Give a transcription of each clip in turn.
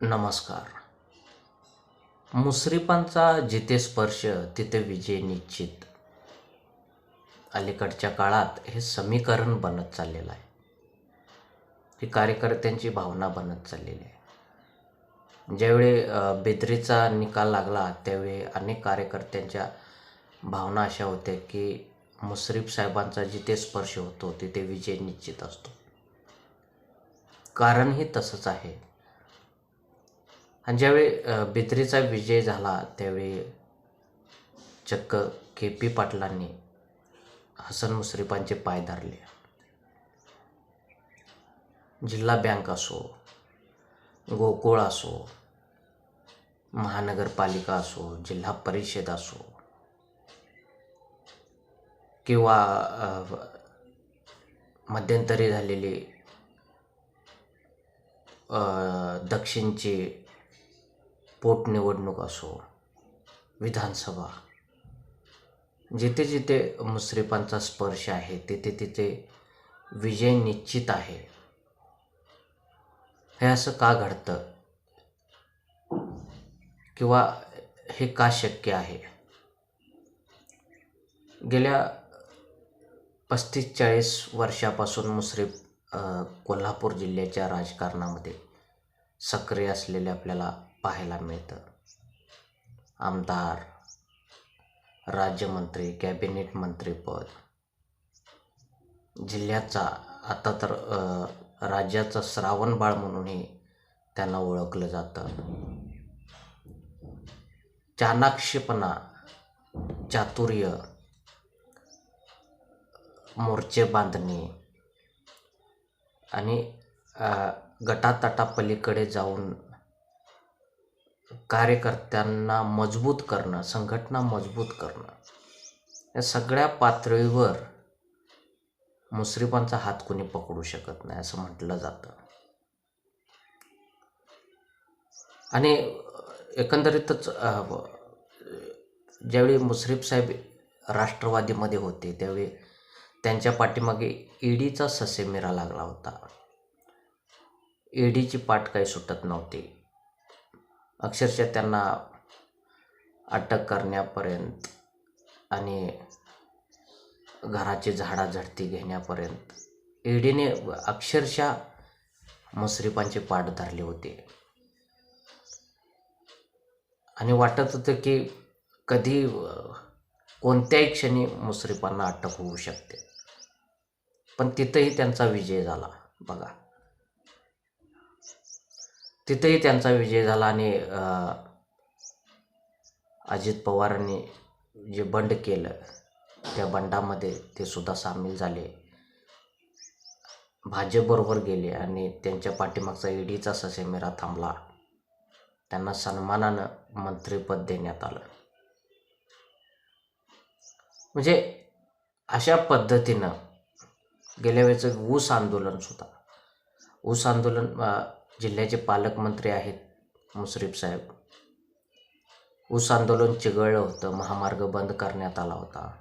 नमस्कार. मुसरीपांचा जिथे स्पर्श तिथे विजय निश्चित. अलीकडच्या काळात हे समीकरण बनत चाललेलं आहे. ही कार्यकर्त्यांची भावना बनत चाललेली आहे. ज्यावेळी बेदरीचा निकाल लागला त्यावेळी अनेक कार्यकर्त्यांच्या भावना अशा होत्या की मुश्रीफ साहेबांचा जिथे स्पर्श होतो तिथे विजय निश्चित असतो. कारणही तसंच आहे. आणि ज्यावेळी अ, विजय झाला त्यावेळी चक्क के पी पाटलांनी हसन मुश्रीफांचे पाय धरले. जिल्हा बँक असो गोकुळ असो महानगरपालिका असो जिल्हा परिषद असो किंवा मध्यंतरी झालेली दक्षिणची पोटनिवडणूक असो विधानसभा जिथे जिथे मुश्रीफांचा स्पर्श आहे तिथे तिथे विजय निश्चित आहे. हे असं का घडतं? किंवा हे का शक्य आहे? गेल्या पस्तीस चाळीस वर्षापासून मुश्रीफ कोल्हापूर जिल्ह्याच्या राजकारणामध्ये सक्रिय असलेले आपल्याला पाहायला मिळतं. आमदार राज्यमंत्री कॅबिनेट मंत्रीपद. जिल्ह्याचा आता तर राज्याचं श्रावणबाळ म्हणूनही त्यांना ओळखलं जातं. चाणाक्षपणा चातुर्य मोर्चे बांधणे आणि गटातटापलीकडे जाऊन कार्यकर्त्यांना मजबूत करणं संघटना मजबूत करणं. या सगळ्या पातळीवर मुश्रीफांचा हात कोणी पकडू शकत नाही असं म्हटलं जातं. आणि एकंदरीतच ज्यावेळी मुश्रीफ साहेब राष्ट्रवादीमध्ये होते त्यावेळी त्यांच्या पाठीमागे ईडीचा ससेमिरा लागला होता. ईडीची पाठ काही सुटत नव्हती. अक्षरशः त्यांना अटक करण्यापर्यंत आणि घराची झाडाझडती घेण्यापर्यंत ईडीने अक्षरशः मुसरीपांचे पाठ धरले होते. आणि वाटत होतं की कधी कोणत्याही क्षणी मुश्रीफांना अटक होऊ शकते. पण तिथंही त्यांचा विजय झाला बघा. तिथेही त्यांचा विजय झाला आणि अजित पवारांनी जे बंड केलं त्या बंडामध्ये ते सुद्धा सामील झाले. भाजपबरोबर गेले आणि त्यांच्या पाठीमागचा ईडीचा ससेमिरा थांबला. त्यांना सन्मानानं मंत्रिपद देण्यात आलं. म्हणजे अशा पद्धतीनं गेल्या वेळेचं ऊस आंदोलन सुद्धा ऊस आंदोलन जिल्ह्याचे पालकमंत्री आहेत मुश्रीफ साहेब. ऊस आंदोलन चिघळलं होतं महामार्ग बंद करण्यात आला होता.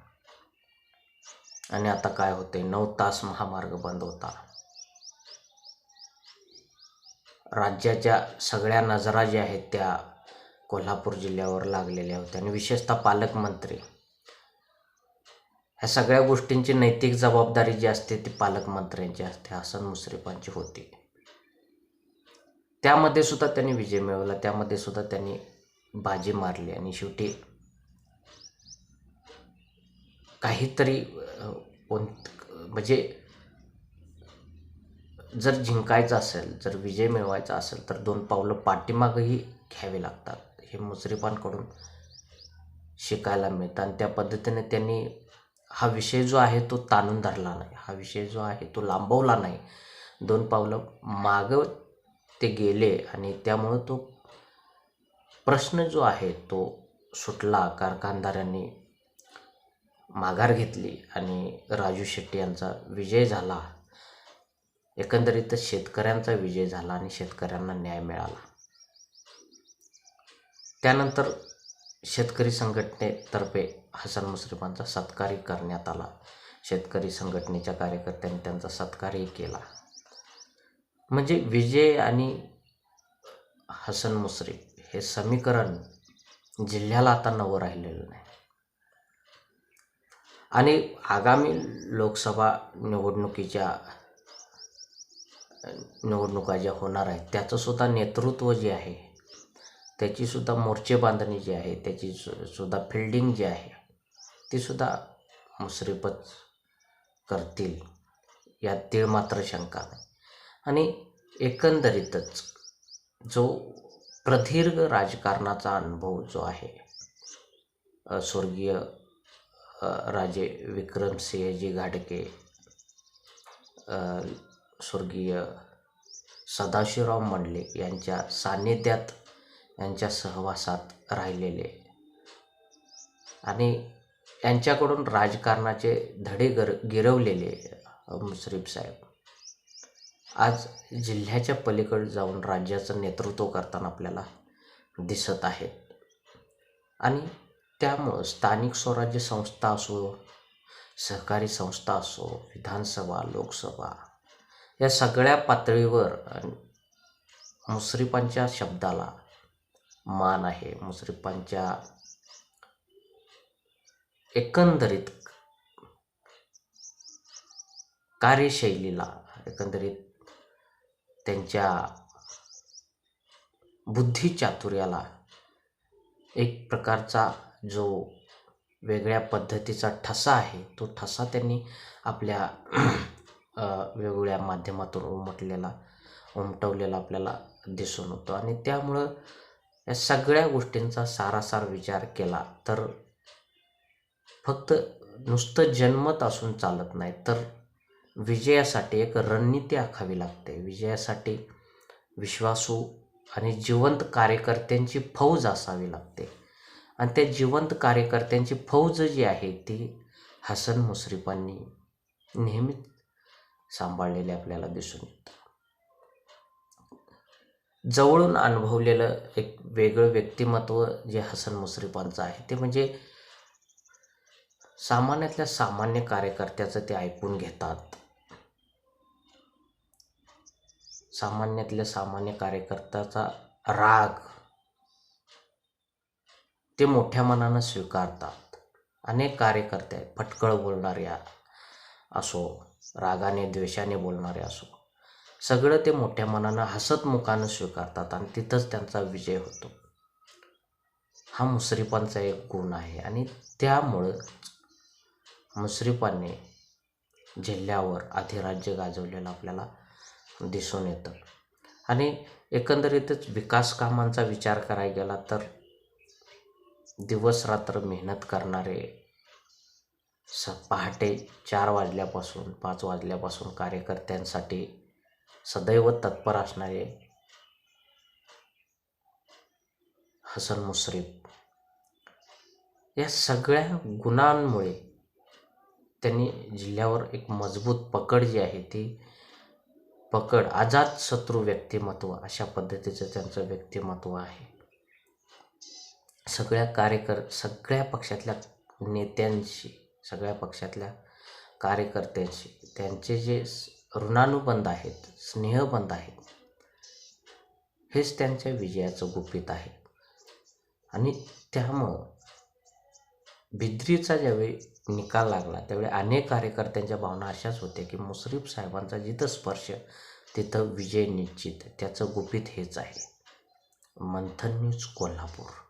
आणि आता काय होते नऊ तास महामार्ग बंद होता. राज्याच्या सगळ्या नजरा ज्या आहेत त्या कोल्हापूर जिल्ह्यावर लागलेल्या होत्या. आणि विशेषतः पालकमंत्री. ह्या सगळ्या गोष्टींची नैतिक जबाबदारी जी असते ती पालकमंत्र्यांची असते हसन मुश्रीफांची होती. त्यामध्ये सुद्धा त्यांनी विजय मिळवला त्यामध्ये सुद्धा त्यांनी बाजी मारली आणि शेवटी काहीतरी कोण म्हणजे जर जिंकायचं असेल जर विजय मिळवायचा असेल तर दोन पावलं पाठीमागही घ्यावी लागतात. हे मुसरीफांकडून शिकायला मिळतं आणि त्या पद्धतीने त्यांनी हा विषय जो आहे तो ताणून धरला नाही. हा विषय जो आहे तो लांबवला नाही. दोन पावलं मागं ते गेले आणि त्यामुळं तो प्रश्न जो आहे तो सुटला. कारखानदारांनी माघार घेतली आणि राजू शेट्टी यांचा विजय झाला. एकंदरीत शेतकऱ्यांचा विजय झाला आणि शेतकऱ्यांना न्याय मिळाला. त्यानंतर शेतकरी संघटनेतर्फे हसन मुश्रीफांचा सत्कारही करण्यात आला. शेतकरी संघटनेच्या कार्यकर्त्यांनी त्यांचा सत्कारही केला. म्हणजे विजय आणि हसन मुश्रीफ हे समीकरण जिल्ह्याला आता नवं राहिलेलं नाही. आणि आगामी लोकसभा निवडणुकीच्या निवडणुका ज्या होणार आहेत त्याचंसुद्धा नेतृत्व जे आहे त्याची सुद्धा मोर्चे बांधणी जी आहे त्याची सुद्धा फिल्डिंग जी आहे ती सुद्धा मुश्रीफच करतील यात तीळ मात्र शंका नाही. आणि एकंदरीतच जो प्रदीर्घ राजकारणाचा अनुभव जो आहे स्वर्गीय राजे विक्रमसिंहजी घाडगे स्वर्गीय सदाशिवराव मंडले यांच्या सान्निध्यात यांच्या सहवासात राहिलेले आणि यांच्याकडून राजकारणाचे धडे गर गिरवलेले मुश्रीफ साहेब. आज जिल्ह्याच्या पलीकडे जाऊन राज्याचं नेतृत्व करताना आपल्याला दिसत आहेत आणि त्यामुळं स्थानिक स्वराज्य संस्था असो सहकारी संस्था असो विधानसभा लोकसभा या सगळ्या पातळीवर अ, मुश्रीफांच्या शब्दाला मान आहे. मुश्रीफांच्या एकंदरीत कार्यशैलीला एकंदरीत त्यांच्या बुद्धिचातुर्याला एक प्रकारचा जो वेगळ्या पद्धतीचा ठसा आहे तो ठसा त्यांनी आपल्या वेगवेगळ्या माध्यमातून उमटलेला उमटवलेला आपल्याला दिसून होतो आणि त्यामुळं या सगळ्या गोष्टींचा सारासार विचार केला तर फक्त नुसतं जन्मत असून चालत नाही तर विजयासाठी एक रणनीती आखावी लागते. विजयासाठी विश्वासू आणि जिवंत कार्यकर्त्यांची फौज असावी लागते. आणि त्या जिवंत कार्यकर्त्यांची फौज जी आहे ती हसन मुश्रीफांनी नेहमीच सांभाळलेली आपल्याला दिसून येतं. जवळून अनुभवलेलं एक वेगळं व्यक्तिमत्व जे हसन मुश्रीफांचं आहे ते म्हणजे सामान्यातल्या सामान्य कार्यकर्त्याचं ते ऐकून घेतात. सामान्यातल्या सामान्य कार्यकर्त्याचा राग ते मोठ्या मनानं स्वीकारतात. अनेक कार्यकर्ते फटकळ बोलणारे असो रागाने द्वेषाने बोलणारे असो सगळं ते मोठ्या मनानं हसत मुखानं स्वीकारतात आणि तिथंच त्यांचा विजय होतो. हा मुश्रीफांचा एक गुण आहे आणि त्यामुळं मुश्रीफांनी जिल्ह्यावर अधिराज्य गाजवलेलं आपल्याला दिसून येतं. आणि एकंदरीतच विकास कामांचा विचार करायला गेला तर दिवस रात्र मेहनत करणारे स पहाटे चार वाजल्यापासून पाच वाजल्यापासून कार्यकर्त्यांसाठी सदैव तत्पर असणारे हसन मुश्रीफ. या सगळ्या गुणांमुळे त्यांनी जिल्ह्यावर एक मजबूत पकड जी आहे ती पकड आजाद शत्रू व्यक्तिमत्व अशा पद्धतीचं त्यांचं व्यक्तिमत्व आहे. सगळ्या कार्यकर सगळ्या पक्षातल्या नेत्यांशी सगळ्या पक्षातल्या कार्यकर्त्यांशी त्यांचे जे ऋणानुबंध आहेत स्नेहबंध आहेत हेच त्यांच्या विजयाचं गुपित आहे. आणि त्यामुळं बिद्रीचा ज्यावेळी निकाल लागला. त्यावेळी अनेक कार्यकर्त्यांच्या भावना अशाच होत्या की मुश्रीफ साहेबांचा जिथं स्पर्श तिथं विजय निश्चित. त्याचं गुपित हेच आहे. मंथन न्यूज कोल्हापूर.